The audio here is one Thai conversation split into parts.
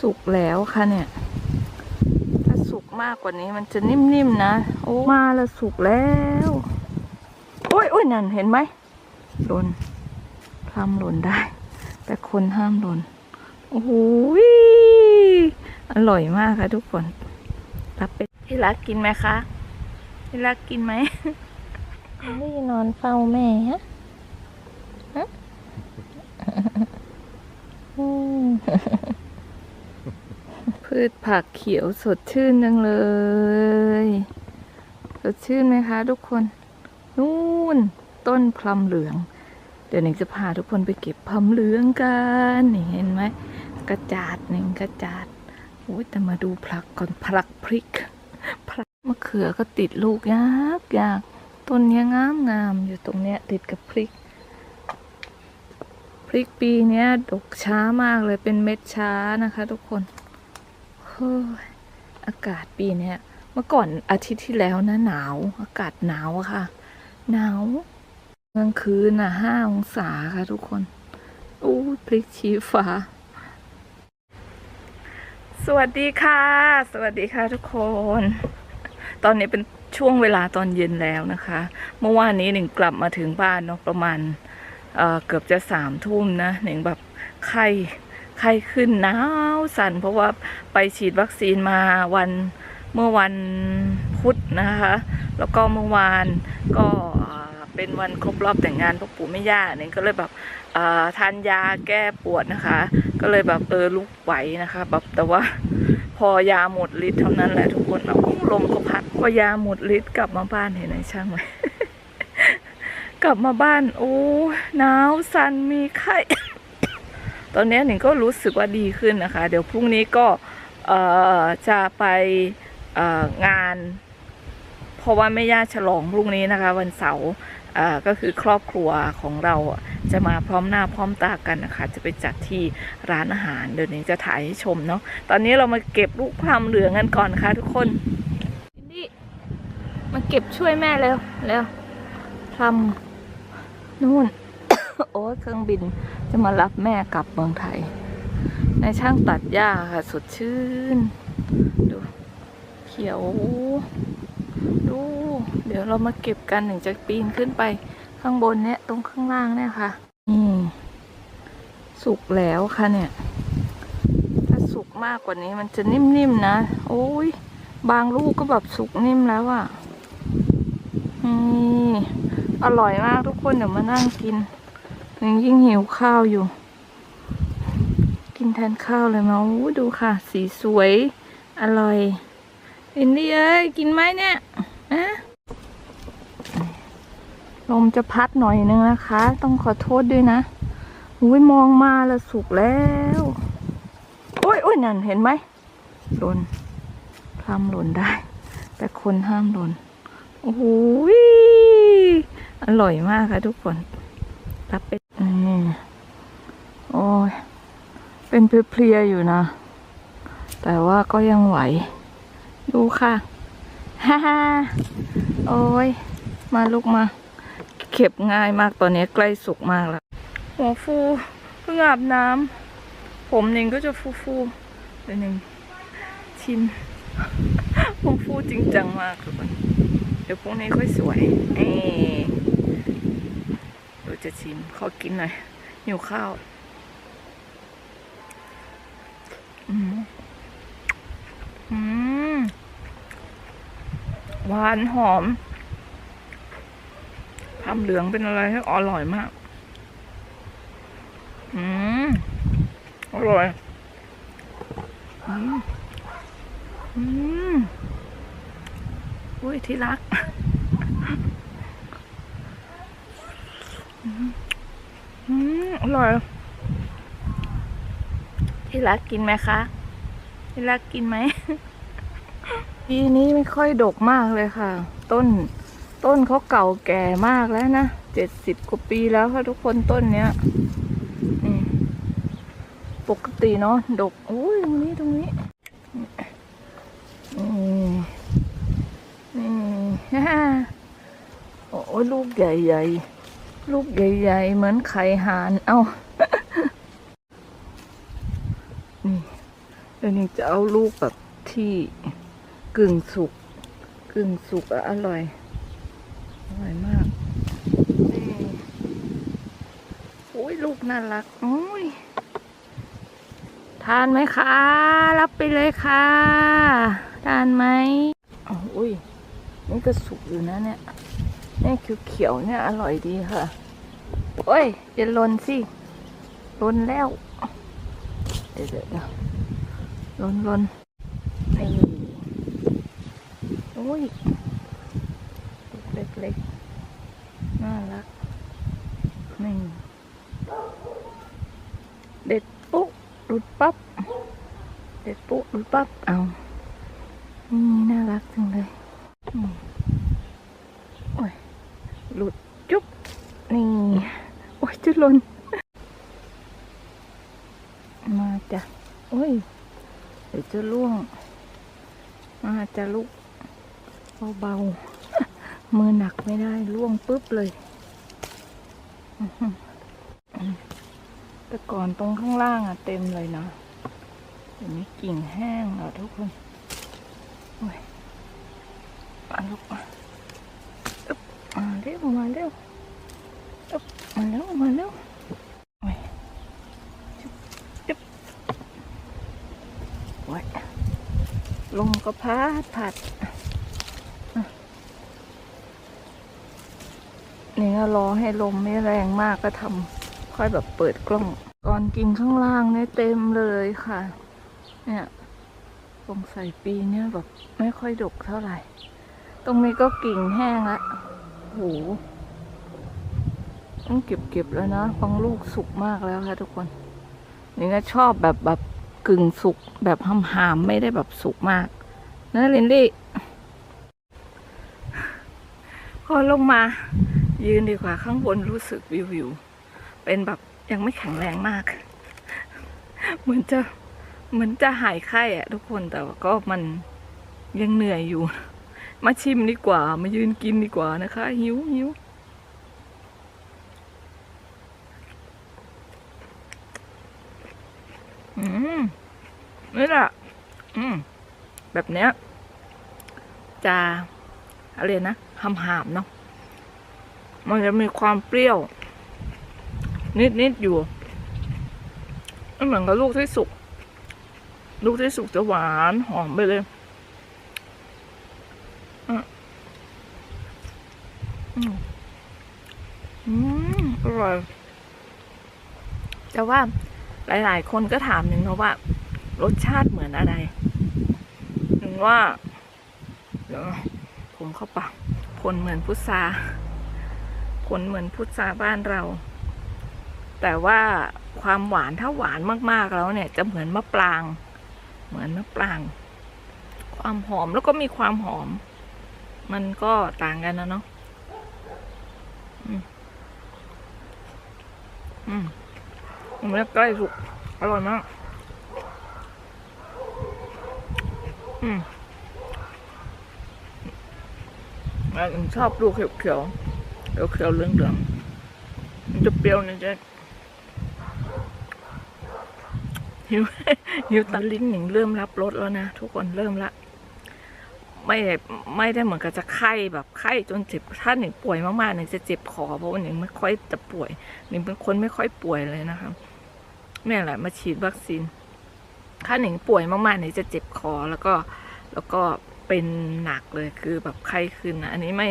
สุกแล้วค่ะเนี่ย ถ้าสุกมากกว่านี้มันจะนิ่มๆนะโอ้มาแล้วสุกแล้วโอ้ยโอ้ยนั่นเห็นไหมหล่นทำหล่นได้ แต่คนห้ามหล่นโอ้โหยอร่อยมากค่ะทุกคนรับไปที่รักกินไหมคะที่รักกินไหมนี่นอนเฝ้าแม่ฮะฮะอืม พืชผักเขียวสดชื่นจังเลย สดชื่นไหมคะทุกคน นู่น ต้นพลัมเหลือง เดี๋ยวหนิงจะพาทุกคนไปเก็บพลัมเหลืองกันนี่เห็นไหมกระจาดหนึ่งกระจาดโอ้ยแต่มาดูพลักก่อนพลักพริกพลักมะเขือก็ติดลูกยากยากต้นเนี้ยงามงามอยู่ตรงเนี้ยติดกับพริก พริกปีเนี้ยดกช้ามากเลยเป็นเม็ดช้านะคะ ทุกคน ฮ้อากาศปีเนี้ยเมื่อก่อนอาทิตย์ที่แล้วนะหนาว อากาศหนาวอะค่ะ หนาวกลางคืนน่ะห้าองศาค่ะทุกคนอู้พริกชี้ฟ้า สวัสดีค่ะ สวัสดีค่ะทุกคน ตอนนี้เป็นช่วงเวลาตอนเย็นแล้วนะคะ เมื่อวานนี้หนึ่งกลับมาถึงบ้านเนาะประมาณเเกือบจะสามทุ่มนะหนึ่งแบบไข้ ไข้ขึ้นหนาวสั่น เพราะว่าไปฉีดวัคซีนมาวันเมื่อวันพุธนะคะ แล้วก็เมื่อวานก็เป็นวันครบรอบแต่งงานพ่อปู่แม่ย่าหนึ่งก็เลยแบบทานยาแก้ปวดนะคะ ก็เลยแบบเออลุกไหวนะคะแบบแต่ว่าพอยาหมดฤทธิ์เท่านั้นแหละทุกคนเอาลมก็พัดพอยาหมดฤทธิ์กลับมาบ้านเห็นไหมช่างไหมกลับมาบ้านโอ้หนาวสั่นมีไข้ ตอนนี้หนิงก็รู้สึกว่าดีขึ้นนะคะ เดี๋ยวพรุ่งนี้ก็จะไปงาน เพราะว่าแม่ย่าฉลองพรุ่งนี้นะคะ วันเสาร์ก็คือครอบครัวของเราจะมาพร้อมหน้าพร้อมตากันนะคะ จะไปจัดที่ร้านอาหาร เดี๋ยวนี้จะถ่ายให้ชมเนาะตอนนี้เรามาเก็บลูกพลัมเหลืองกันก่อนค่ะทุกคนอินดี้มาเก็บช่วยแม่เร็วเร็วพลัมนู่น โอ้เครื่องบินจะมารับแม่กลับเมืองไทย ในช่างตัดหญ้าค่ะ สดชื่น ดู เขียว ดู เดี๋ยวเรามาเก็บกันถึงจะปีนขึ้นไปข้างบนเนี่ย ตรงข้างล่างเนี่ยค่ะนี่สุกแล้วค่ะเนี่ย ถ้าสุกมากกว่านี้มันจะนิ่มๆนะโอ้ย บางลูกก็แบบสุกนิ่มแล้วอะ่ะนี่อร่อยมากทุกคนเดี๋ยวมานั่งกิน ยังยิ่งหิวข้าวอยู่ กินแทนข้าวเลยมาอู้ดูค่ะ สีสวย อร่อยอินดี้เอ้ยกินไหมเนี่ยอะลมจะพัดหน่อยนึงนะคะ ต้องขอโทษด้วยนะอุ้ยมองมาล้วสุกแล้วโอ้ยโอ้ยนั่นเห็นไหมหล่นทำหล่นได้ แต่คนห้ามหล่นโอ้โหยอร่อยมากค่ะทุกคนรับไป นี่โอ้ยเป็นเพลียๆอยู่นะ แต่ว่าก็ยังไหว ดูค่ะฮ่าฮ่าโอ้ยมาลูกมา เก็บง่ายมากตอนนี้ใกล้สุกมากแล้วหัวฟูเพิ่งอาบน้ำผมหนึ่งก็จะฟูฟูเดี๋ยวหนึ่งชิมผมฟูจริงจังมากทุกคนเดี๋ยวพรุ่งนี้ค่อยสวยเอ๊ จะชิม ขอกินหน่อยหิวข้าวอืมอืมหวานหอมทำเหลืองเป็นอะไรที่อร่อยมาก อืม อร่อย อืม อืม อุ้ยที่รัก อืมอร่อย ที่รักกินไหมคะ ที่รักกินไหมปีนี้ไม่ค่อยดกมากเลยค่ะ ต้น ต้นเขาเก่าแก่มากแล้วนะเจ็ดสิบกว่าปีแล้วค่ะทุกคนต้นเนี้ยปกติเนาะดกอุ้ยตรงนี้ตรงนี้นี่นี่ฮ่าโอ้ยลูกใหญ่ๆ ลูกใหญ่ๆ เหมือนไข่ห่าน เอ้า นี่เดี๋ยวนี้จะเอาลูกแบบที่กึ่งสุก กึ่งสุกอะอร่อย อร่อยมากโอ้ยลูกน่ารักโอ้ยทานไหมคะ รับไปเลยค่ะ ทานไหมอ๋ออุ้ยนี่ก็สุกอยู่นะเนี่ย นี่เขียวๆเนี่ยอร่อยดีค่ะ โอ้ยจะลนสิลนแล้ว เดี๋ยวเดี๋ยวเดี๋ยวลนลนนี่โอ้ยเล็กเล็กๆ น่ารักนี่เด็ดปุ๊บหลุดปั๊บ เด็ดปุ๊บหลุดปั๊บ เอา นี่น่ารักจังเลยอืมโอ้ย หลุดจุ๊บ นี่ โอ้ยจะหล่น มาจ้ะโอ้ย เดี๋ยวจะล่วง มาจะลุกเบาๆ มือหนักไม่ได้ล่วงปุ๊บ เลยแต่ก่อนตรงข้างล่างอะเต็มเลยนะเดี๋ยวนี้กิ่งแห้งแล้วทุกคนโอ้ยมาลุกมาอึ๊บมาเร็วมาเร็วอึ๊บมาเร็วมาเร็วโอ้ยจุ๊บจุ๊บโอ้ยลมก็พัดพัดอะ นี่ก็รอให้ลมไม่แรงมากก็ทำค่อยแบบเปิดกล้องก่อนกินข้างล่างเนี่ยเต็มเลยค่ะ เนี่ยสงสัยปีเนี้ยแบบไม่ค่อยดกเท่าไหร่ ตรงนี้ก็กิ่งแห้งละโหต้องเก็บเก็บแล้วนะบางลูกสุกมากแล้วค่ะทุกคน นี่ก็ชอบแบบแบบกึ่งสุกแบบหำหามๆไม่ได้แบบสุกมากนะลินดี้พอลงมา ยืนดีกว่าข้างบนรู้สึกวิววิวๆเป็นแบบยังไม่แข็งแรงมาก เหมือนจะเหมือนจะหายไข้อะทุกคนแต่ว่าก็มันยังเหนื่อยอยู่ มาชิมดีกว่า มายืนกินดีกว่านะคะ หิวหิวอืมนี่แหละอืมแบบเนี้ยจะอะไรนะหำหามเนาะ มันจะมีความเปรี้ยว นิดๆอยู่ไม่เหมือนกับลูกที่สุก ลูกที่สุกจะหวานหอมไปเลยอืมอร่อย แต่ว่าหลาย ๆ คนก็ถามหนึ่งนะว่า รสชาติเหมือนอะไรหนึ่งว่าเดี๋ยวผมเข้าปากผลเหมือนพุทรา ผลเหมือนพุทราบ้านเรา แต่ว่าความหวานถ้าหวานมากๆแล้วเนี่ย จะเหมือนมะปราง เหมือนมะปราง ความหอมแล้วก็มีความหอม มันก็ต่างกันนะเนาะอืมอืมมันใกล้สุกอร่อยมาก อืมแล้วผมชอบลูเขียวเขียว เขียวเขียวเหลืองเหลืองมันจะเปรี้ยวนิดเดียวหิวหิวตาลิ้นหนิงเริ่มรับรสแล้วนะทุกคนเริ่มละไม่ได้ไม่ได้เหมือนกับจะไข้แบบไข้จนเจ็บถ้าหนิงป่วยมากๆหนิงจะเจ็บคอเพราะว่าหนิงไม่ค่อยจะป่วยหนิงเป็นคนไม่ค่อยป่วยเลยนะคะเนี่แหละมาฉีดวัคซีน ถ้าหนิงป่วยมากๆหนิงจะเจ็บคอแล้วก็แล้วก็เป็นหนักเลยคือแบบไข้ขึ้นนะอันนี้ไม่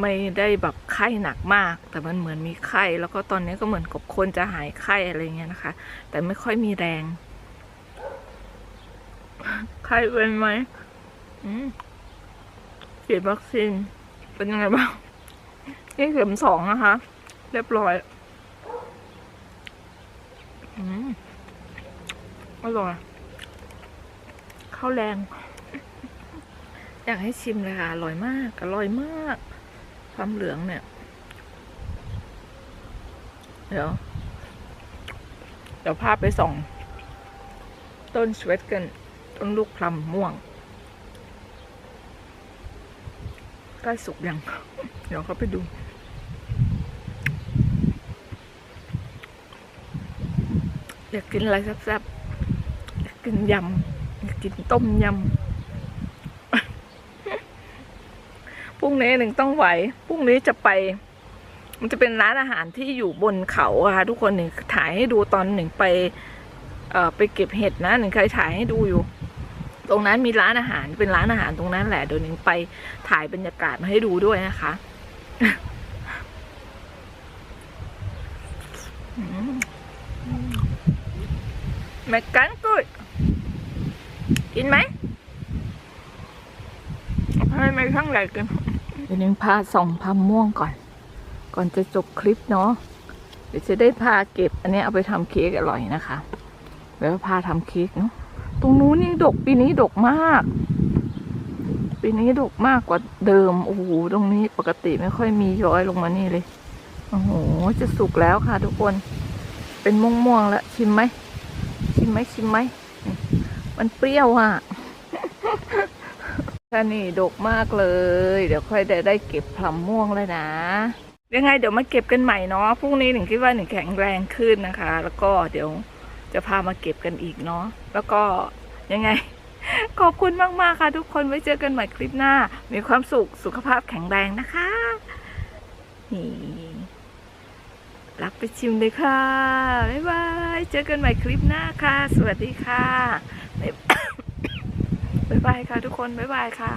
ไม่ได้แบบไข้หนักมาก แต่มันเหมือนมีไข้ แล้วก็ตอนนี้ก็เหมือนกับคนจะหายไข้อะไรเงี้ยนะคะ แต่ไม่ค่อยมีแรง ไข้เป็นไหมอืมฉีดวัคซีนเป็นยังไงบ้างนี่เข็มสองนะคะ เรียบร้อยอร่อยข้าวแรง อยากให้ชิมเลยค่ะ อร่อยมาก อร่อยมาก ความเหลืองเนี่ย เดี๋ยว เดี๋ยวพาไปส่อง ต้นสเวตกัน ต้นลูกพลัมม่วงใกล้สุกยัง เดี๋ยวเขาไปดูอยากกินอะไรแซ่บๆอยากกินยำอยากกินต้มยำ รุ่งนี้หนึ่งต้องไหวพรุ่งนี้จะไป มันจะเป็นร้านอาหารที่อยู่บนเขาค่ะทุกคนหนึ่งถ่ายให้ดูตอนหนึ่งไป เอ่อไปเก็บเห็ดนะหนึ่งเคยถ่ายให้ดูอยู่ ตรงนั้นมีร้านอาหารเป็นร้านอาหารตรงนั้นแหละเดี๋ยวหนึ่งไปถ่ายบรรยากาศมาให้ดูด้วยนะคะแมกกันกุยกินไหมให้ไม่ทั้งใหญ่กิน เดี๋ยวนึงพาส่องพาม่วงก่อน ก่อนจะจบคลิปเนาะเดี๋ยวจะได้พาเก็บ อันนี้เอาไปทำเค้กอร่อยนะคะเดี๋ยวพาทำเค้กเนาะตรงนู้นนี่ดกปีนี้ดกมาก ปีนี้ดกมากกว่าเดิมโอ้โหตรงนี้ปกติไม่ค่อยมีย้อยลงมานี่เลยโอ้โหจะสุกแล้วค่ะ ทุกคน เป็นม่วงๆแล้วชิมไหมชิมไหมชิมไหมมันเปรี้ยวอะ ท่านี่ดกมากเลย เดี๋ยวค่อยได้ได้เก็บพลัมม่วงเลยนะ ยังไงเดี๋ยวมาเก็บกันใหม่เนาะพรุ่งนี้หนึ่งคิดว่าหนึ่งแข็งแรงขึ้นนะคะ แล้วก็เดี๋ยวจะพามาเก็บกันอีกเนาะแล้วก็ยังไง ขอบคุณมากๆค่ะทุกคนไว้เจอกันใหม่คลิปหน้า มีความสุขสุขภาพแข็งแรงนะคะนี่รับไปชิมเลยค่ะบ๊ายบายเจอกันใหม่คลิปหน้าค่ะ สวัสดีค่ะ บ๊ายบายค่ะทุกคน บ๊ายบายค่ะ